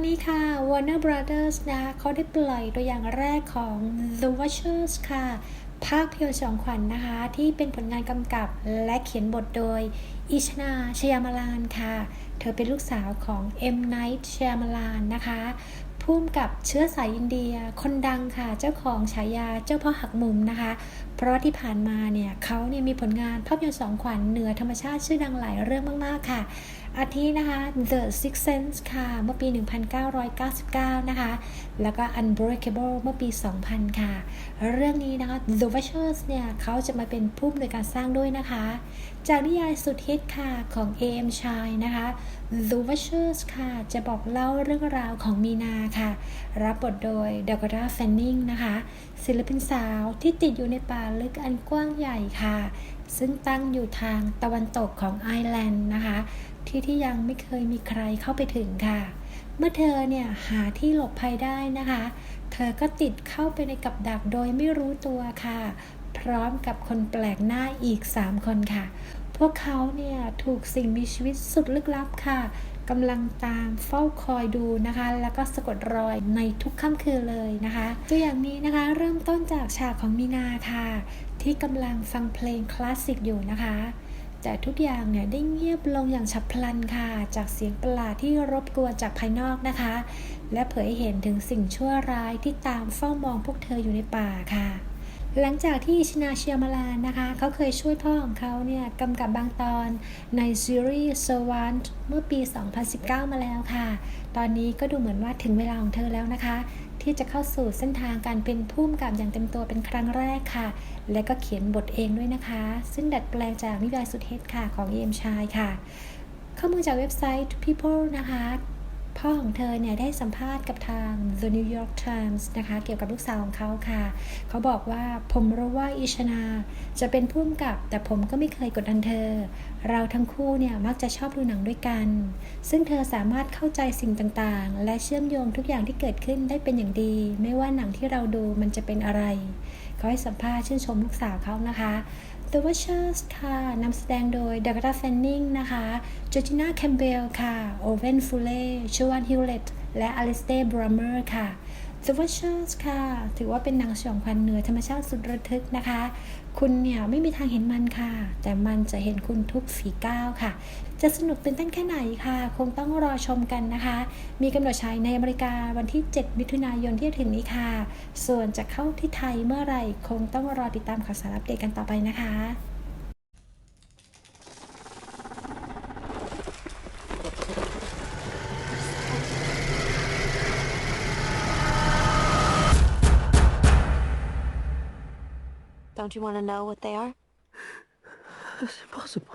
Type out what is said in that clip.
ตอนนี้ค่ะ Warner Brothers นะคะเขาได้ปล่อยตัวอย่างแรกของ The Watchers ค่ะ ภาพยนตร์สองขวัญนนะคะ ที่เป็นผลงานกำกับและเขียนบทโดย อิชนาชยามลานค่ะ เธอเป็นลูกสาวของ M. Night ชยามลานนะคะพุ่มกับเชื้อสายอินเดีย คนดังค่ะ เจ้าของฉายาเจ้าพ่อหักมุมนะคะเพราะที่ผ่านมาเนี่ยเขาเนี่ยมีผลงานภาพยนตร์สองขวัญเหนือธรรมชาติชื่อดังหลายเรื่องมาก ๆ ค่ะ อาทินะคะ The Sixth Sense ค่ะ เมื่อปี 1999 นะคะ แล้วก็ Unbreakable เมื่อปี 2000 ค่ะ เรื่องนี้นะคะ The Watchers เนี่ยเขาจะมาเป็นผู้อำนวยการสร้างด้วยนะคะ จากนิยายสุดฮิตค่ะของ A.M. Chai นะคะ The Watchers ค่ะ จะบอกเล่าเรื่องราวของมีนาค่ะ รับบทโดย Dakota Fanning นะคะ ศิลปินสาวที่ติดอยู่ในป่าลึกอันกว้างใหญ่ค่ะ ซึ่งตั้งอยู่ทางตะวันตกของไอร์แลนด์นะคะ ที่ที่ยังไม่เคยมีใครเข้าไปถึงค่ะ เมื่อเธอเนี่ยหาที่หลบภัยได้นะคะ เธอก็ติดเข้าไปในกับดักโดยไม่รู้ตัวค่ะ พร้อมกับคนแปลกหน้าอีก 3 คนค่ะ พวกเขาเนี่ยถูกสิ่งมีชีวิตสุดลึกลับค่ะกำลังตามเฝ้าคอยดูนะคะ แล้วก็สะกดรอยในทุกค่ำคืนเลยนะคะ ตัวอย่างนี้นะคะเริ่มต้นจากฉากของมีนาค่ะ ที่กำลังฟังเพลงคลาสสิกอยู่นะคะ แต่ทุกอย่างเนี่ยได้เงียบลงอย่างฉับพลันค่ะ จากเสียงประหลาดที่รบกวนจากภายนอกนะคะ และเผยเห็นถึงสิ่งชั่วร้ายที่ตามเฝ้ามองพวกเธออยู่ในป่าค่ะ หลังจากที่ชินาเชียมาลานนะคะ เขาเคยช่วยพ่อของเขาเนี่ยกำกับบางตอนในซีรีส์ s e r v a n t เมื่อปี 2019 มาแล้วค่ะ ตอนนี้ก็ดูเหมือนว่าถึงเวลาของเธอแล้วนะคะ ที่จะเข้าสู่เส้นทางการเป็นผู้กำกับอย่างเต็มตัวเป็นครั้งแรกค่ะ และก็เขียนบทเองด้วยนะคะ ซึ่งดัดแปลงจากนิยายสุดเฮิตค่ะของเอมชายค่ะ ข้อมูลจากเว็บไซต์ People นะคะ พ่อของเธอเนี่ยได้สัมภาษณ์กับทาง The New York Times นะคะ เกี่ยวกับลูกสาวของเขาค่ะ เขาบอกว่าผมรู้ว่าอิชนาจะเป็นผู้กำกับ แต่ผมก็ไม่เคยกดดันเธอ เราทั้งคู่เนี่ยมักจะชอบดูหนังด้วยกัน ซึ่งเธอสามารถเข้าใจสิ่งต่างๆ และเชื่อมโยงทุกอย่างที่เกิดขึ้นได้เป็นอย่างดี ไม่ว่าหนังที่เราดูมันจะเป็นอะไร เขาให้สัมภาษณ์ชื่นชมลูกสาวเขานะคะ The Watchers ค่ะนำแสดงโดย Dakota Fanning นะคะ Georgina Campbell ค่ะ Owen Fuller ชวันฮิวเลตและ Alistair Brummer ค่ะ The Watchers ค่ะ ถือว่าเป็นหนังสยองขวัญเหนือธรรมชาติสุดระทึกนะคะ คุณเนี่ยไม่มีทางเห็นมันค่ะ แต่มันจะเห็นคุณทุกฝีก้าวค่ะ จะสนุกตื่นเต้นแค่ไหนค่ะ คงต้องรอชมกันนะคะ มีกำหนดฉายในอเมริกาวันที่ 7 มิถุนายนที่จะถึงนี้ค่ะ ส่วนจะเข้าที่ไทยเมื่อไหร่ คงต้องรอติดตามข่าวสารอัปเดตกันต่อไปนะคะ Don't you want to know what they are? That's impossible.